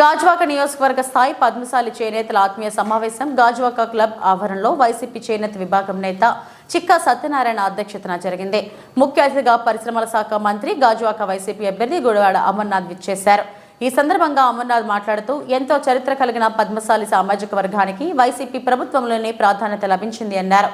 గాజువాక నియోజకవర్గ స్థాయి పద్మశాలి చేనేతల ఆత్మీయ సమావేశం గాజువాక క్లబ్ ఆవరణలో వైసీపీ చేనేత విభాగం నేత చిక్కా సత్యనారాయణ అధ్యక్షతన జరిగింది. ముఖ్య అతిథిగా పరిశ్రమల శాఖ మంత్రి గాజువాక వైసీపీ అభ్యర్థి గుడివాడ అమర్నాథ్ విచ్చేశారు. ఈ సందర్భంగా అమర్నాథ్ మాట్లాడుతూ ఎంతో చరిత్ర కలిగిన పద్మశాలి సామాజిక వర్గానికి వైసీపీ ప్రభుత్వంలోనే ప్రాధాన్యత లభించింది అన్నారు.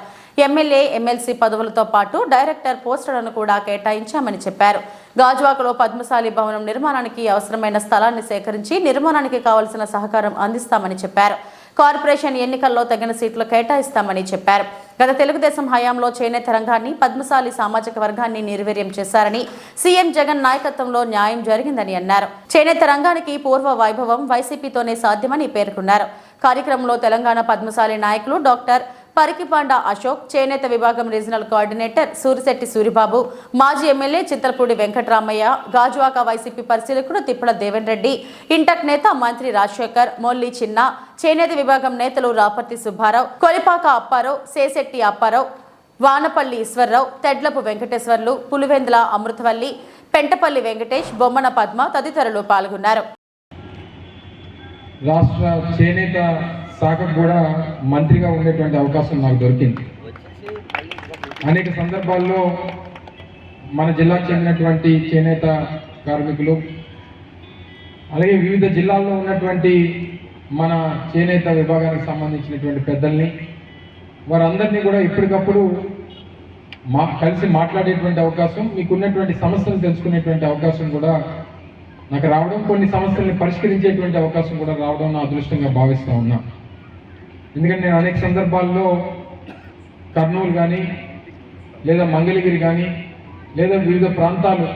ఎమ్మెల్యే ఎమ్మెల్సీ పదవులతో పాటు డైరెక్టర్ పోస్టులను కూడా కేటాయించామని చెప్పారు. గాజువాకలో పద్మశాలి భవనం నిర్మాణానికి అవసరమైన స్థలాన్ని సేకరించి నిర్మాణానికి కావలసిన సహకారం అందిస్తామని చెప్పారు. కార్పొరేషన్ ఎన్నికల్లో తగిన సీట్లు కేటాయిస్తామని చెప్పారు. గత తెలుగుదేశం హయాంలో చేనేత రంగాన్ని పద్మశాలి సామాజిక వర్గాన్ని నిర్వీర్యం చేశారని సీఎం జగన్ నాయకత్వంలో న్యాయం జరిగిందని అన్నారు. చేనేత రంగానికి పూర్వ వైభవం వైసీపీతోనే సాధ్యమని పేర్కొన్నారు. కార్యక్రమంలో తెలంగాణ పద్మశాలి నాయకులు డాక్టర్ పరికిపాండ అశోక్ చేనేత విభాగం రీజనల్ కోఆర్డినేటర్ సూరిశెట్టి సూరిబాబు మాజీ ఎమ్మెల్యే చింతలపూడి వెంకటరామయ్య గాజువాక వైసీపీ పరిశీలకుడు తిప్పల దేవన్ రెడ్డి ఇంటక్ నేత మంత్రి రాజశేఖర్ మొల్లి చిన్న చేనేత విభాగం నేతలు రాపర్తి సుబ్బారావు కొలిపాక అప్పారావు సేశెట్టి అప్పారావు వానపల్లి ఈశ్వరరావు తెడ్లపు వెంకటేశ్వర్లు పులివెందుల అమృతవల్లి పెంటపల్లి వెంకటేష్ బొమ్మన పద్మ తదితరులు పాల్గొన్నారు. రాష్ట్ర చేనేత శాఖకు కూడా మంత్రిగా ఉండేటువంటి అవకాశం నాకు దొరికింది. అనేక సందర్భాల్లో మన జిల్లాకు చెందినటువంటి చేనేత కార్మికులు అలాగే వివిధ జిల్లాల్లో ఉన్నటువంటి మన చేనేత విభాగానికి సంబంధించినటువంటి పెద్దల్ని వారందరినీ కూడా ఎప్పటికప్పుడు మా కలిసి మాట్లాడేటువంటి అవకాశం మీకున్నటువంటి సమస్యలు తెలుసుకునేటువంటి అవకాశం కూడా నాకు రావడం కొన్ని సమస్యల్ని పరిష్కరించేటువంటి అవకాశం కూడా రావడం నా అదృష్టంగా భావిస్తూ ఉన్నా. ఎందుకంటే నేను అనేక సందర్భాల్లో కర్నూలు కానీ లేదా మంగళగిరి కానీ లేదా వివిధ ప్రాంతాలు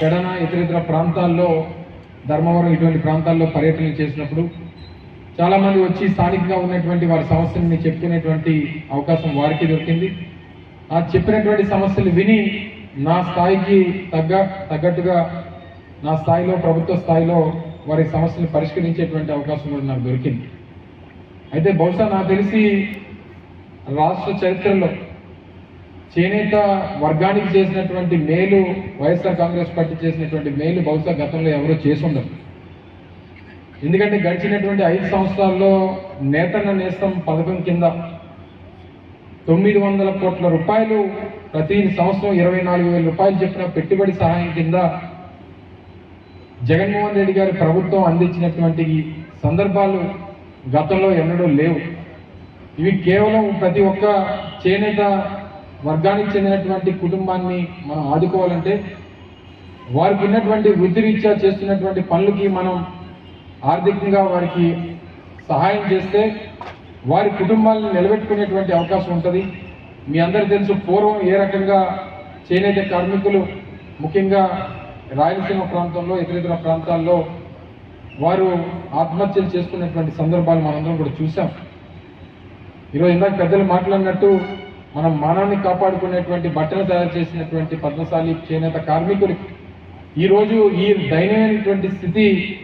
పెడన ఇతర ఇతర ప్రాంతాల్లో ధర్మవరం ఇటువంటి ప్రాంతాల్లో పర్యటనలు చేసినప్పుడు చాలామంది వచ్చి స్థానికంగా ఉన్నటువంటి వారి సమస్యల్ని చెప్పుకునేటువంటి అవకాశం వారికి దొరికింది. ఆ చెప్పినటువంటి సమస్యలు విని నా స్థాయికి తగ్గ తగ్గట్టుగా నా స్థాయిలో ప్రభుత్వ స్థాయిలో వారి సమస్యలు పరిష్కరించేటువంటి అవకాశం కూడా నాకు దొరికింది. అయితే బహుశా నాకు తెలిసి రాష్ట్ర చరిత్రలో చేనేత వర్గానికి చేసినటువంటి మేలు వైఎస్ఆర్ కాంగ్రెస్ పార్టీ చేసినటువంటి మేలు బహుశా గతంలో ఎవరో చేసి ఉండరు ఎందుకంటే గడిచినటువంటి ఐదు సంవత్సరాల్లో నేతన్న నేస్తం పథకం కింద తొమ్మిది వందల కోట్ల రూపాయలు ప్రతి సంవత్సరం ఇరవై నాలుగు వేల రూపాయలు చెప్పిన పెట్టుబడి సహాయం కింద జగన్మోహన్ రెడ్డి గారి ప్రభుత్వం అందించినటువంటి సందర్భాలు గతంలో ఎన్నడూ లేవు. ఇవి కేవలం ప్రతి ఒక్క చేనేత వర్గానికి చెందినటువంటి కుటుంబాన్ని మనం ఆదుకోవాలంటే వారికి ఉన్నటువంటి వృత్తిరీత్యా చేస్తున్నటువంటి పనులకి మనం ఆర్థికంగా వారికి సహాయం చేస్తే వారి కుటుంబాలను నిలబెట్టుకునేటువంటి అవకాశం ఉంటుంది. మీ అందరు తెలుసు పూర్వం ఏ రకంగా చేనేత కార్మికులు ముఖ్యంగా రాయలసీమ ప్రాంతంలో ఇతర ఇతర ప్రాంతాల్లో వారు ఆత్మహత్యలు చేసుకునేటువంటి సందర్భాలు మనందరం కూడా చూసాం ఈరోజు ఇందాక పెద్దలు మాట్లాడినట్టు మనం మానాన్ని కాపాడుకునేటువంటి బట్టలు తయారు చేసినటువంటి పద్మశాలి చేనేత కార్మికులు ఈరోజు ఈ దయనీయమైనటువంటి స్థితి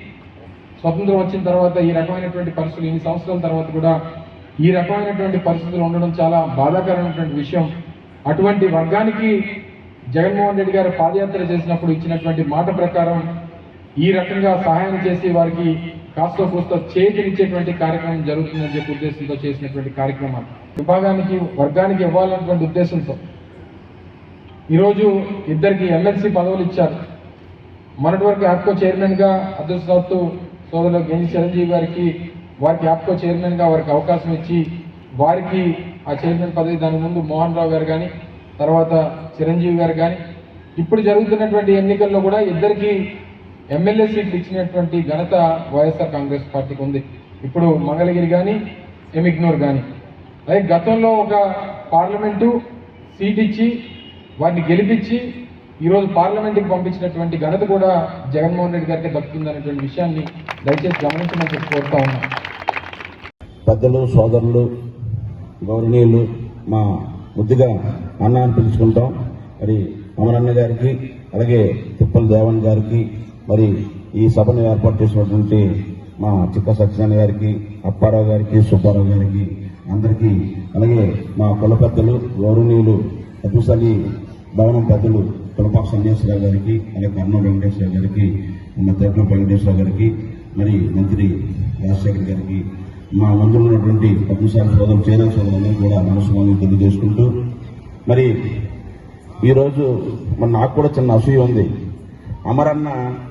స్వతంత్రం వచ్చిన తర్వాత ఈ రకమైనటువంటి పరిస్థితులు ఇన్ని సంవత్సరాల తర్వాత కూడా ఈ రకమైనటువంటి పరిస్థితులు ఉండడం చాలా బాధాకరమైనటువంటి విషయం. అటువంటి వర్గానికి జగన్మోహన్ రెడ్డి గారు పాదయాత్ర చేసినప్పుడు ఇచ్చినటువంటి మాట ప్రకారం ఈ రకంగా సహాయం చేసి వారికి కాస్త కూస్త చేతినిచ్చేటువంటి కార్యక్రమం జరుగుతుందని చెప్పి ఉద్దేశంతో చేసినటువంటి కార్యక్రమాలు విభాగానికి వర్గానికి ఇవ్వాలన్నటువంటి ఉద్దేశంతో. ఈరోజు ఇద్దరికి ఎమ్మెల్సీ పదవులు ఇచ్చారు. మొన్నటి వరకు యాప్కో చైర్మన్గా అదృష్టవత్తు సోదరులు గెంజి చిరంజీవి గారికి వారికి యాప్కో చైర్మన్గా వారికి అవకాశం ఇచ్చి వారికి ఆ చైర్మన్ పదవి దాని ముందు మోహన్ రావు గారు కానీ తర్వాత చిరంజీవి గారు కానీ ఇప్పుడు జరుగుతున్నటువంటి ఎన్నికల్లో కూడా ఇద్దరికి ఎమ్మెల్యే సీట్లు ఇచ్చినటువంటి ఘనత వైఎస్ఆర్ కాంగ్రెస్ పార్టీకి ఉంది. ఇప్పుడు మంగళగిరి కానీ ఎమిగ్నూర్ కానీ అదే గతంలో ఒక పార్లమెంటు సీట్ ఇచ్చి వాటిని గెలిపించి ఈరోజు పార్లమెంట్కి పంపించినటువంటి ఘనత కూడా జగన్మోహన్ రెడ్డి గారికి దక్కుతుందనేటువంటి విషయాన్ని దయచేసి గమనించమని చెప్పి కోరుతా ఉన్నాను పెద్దలు సోదరులు గౌరవనీయులు మా ముద్దుగా అన్న అని పిలుచుకుంటాం. మరి అమరన్న గారికి అలాగే తిప్పల దేవన్ గారికి మరి ఈ సభను ఏర్పాటు చేసినటువంటి మా చిక్క సత్యనారాయణ గారికి అప్పారావు గారికి సుబ్బారావు గారికి అందరికీ అలాగే మా కుల పెద్దలు గౌరవనీయులు పద్మశాలి భవనం పెద్దలు తులపాక సంజేశ్వరరావు గారికి అలాగే కర్నూలు వెంకటేశ్వర గారికి మన తేపల వెంకటేశ్వర గారికి మరి మంత్రి రాజశేఖర్ గారికి మా ముందు ఉన్నటువంటి పద్మశాలి సోదరు చైనా సోదరులందరూ కూడా మనసు తెలియజేసుకుంటూ మరి ఈరోజు మరి నాకు కూడా చిన్న అసూయ ఉంది. అమరన్న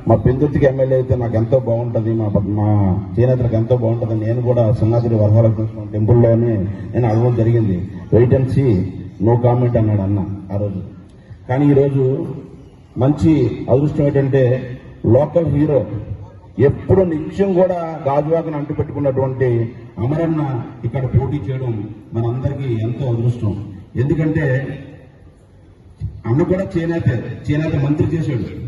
మా పెందుర్తికి ఎమ్మెల్యే అయితే నాకు ఎంతో బాగుంటుంది మా మా చేనేతలకు ఎంతో బాగుంటుంది నేను కూడా సింహాద్రి వరహాలకృష్ణ టెంపుల్లోనే నేను అడగడం జరిగింది. Wait and see no comment అన్నాడు అన్న ఆ రోజు. కానీ ఈరోజు మంచి అదృష్టం ఏంటంటే లోకల్ హీరో ఎప్పుడు నిత్యం కూడా గాజువాకను అంటు పెట్టుకున్నటువంటి అమరన్న ఇక్కడ పోటీ చేయడం మనందరికీ ఎంతో అదృష్టం. ఎందుకంటే అన్న కూడా చేనేత చేనేత మంత్రి చేశాడు.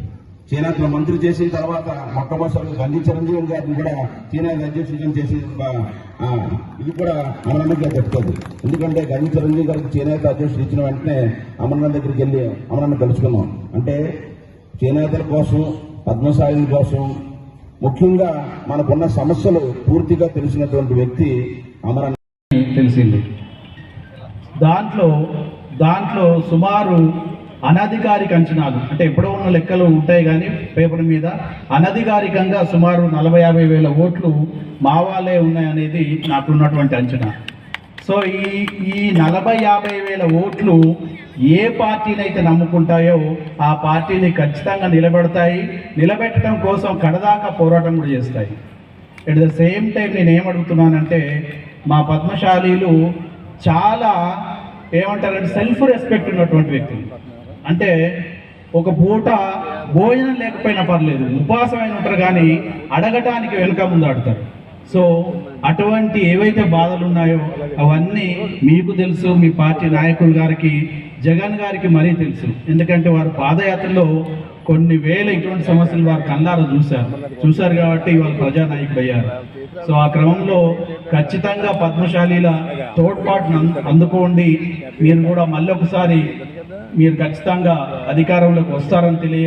చేనేత మంత్రి చేసిన తర్వాత మొట్టమొదటి గండి చిరంజీవి గారిని కూడా చేనేత అధ్యక్షుడిగా చేసి ఇది కూడా అమరన్నకి చెప్తుంది. ఎందుకంటే గండి చిరంజీవి గారికి చేనేత అధ్యక్షుడు ఇచ్చిన వెంటనే అమరన్న దగ్గరికి వెళ్ళి అమరన్న కలుసుకున్నాం. అంటే చేనేతల కోసం పద్మశాలిల కోసం ముఖ్యంగా మనకున్న సమస్యలు పూర్తిగా తెలిసినటువంటి వ్యక్తి అమరన్న తెలిసింది. దాంట్లో దాంట్లో సుమారు అనధికారిక అంచనాలు అంటే ఎప్పుడో ఉన్న లెక్కలు ఉంటాయి కానీ పేపర్ మీద అనధికారికంగా సుమారు నలభై యాభై వేల ఓట్లు మా వాళ్ళే ఉన్నాయనేది నాకున్నటువంటి అంచనా. సో ఈ ఈ నలభై యాభై వేల ఓట్లు ఏ పార్టీని అయితే నమ్ముకుంటాయో ఆ పార్టీని ఖచ్చితంగా నిలబెడతాయి నిలబెట్టడం కోసం కడదాకా పోరాటం కూడా చేస్తాయి. అట్ ద సేమ్ టైం నేను ఏమడుగుతున్నానంటే మా పద్మశాలీలు చాలా ఏమంటారంటే సెల్ఫ్ రెస్పెక్ట్ ఉన్నటువంటి వ్యక్తులు. అంటే ఒక పూట భోజనం లేకపోయినా పర్లేదు ఉపవాసమైన ఉంటారు కానీ అడగటానికి వెనుక ముందు ఆడతారు. సో అటువంటి ఏవైతే బాధలు ఉన్నాయో అవన్నీ మీకు తెలుసు మీ పార్టీ నాయకులు గారికి జగన్ గారికి మరీ తెలుసు. ఎందుకంటే వారు పాదయాత్రలో కొన్ని వేల ఇటువంటి సమస్యలు వారు కళ్ళారా చూశారు. చూశారు కాబట్టి వాళ్ళు ప్రజానాయకుడు అయ్యారు సో ఆ క్రమంలో ఖచ్చితంగా పద్మశాలీల తోడ్పాటును అందుకోండి. మీరు కూడా మళ్ళీ ఒకసారి మీరు ఖచ్చితంగా అధికారంలోకి వస్తారని తెలియ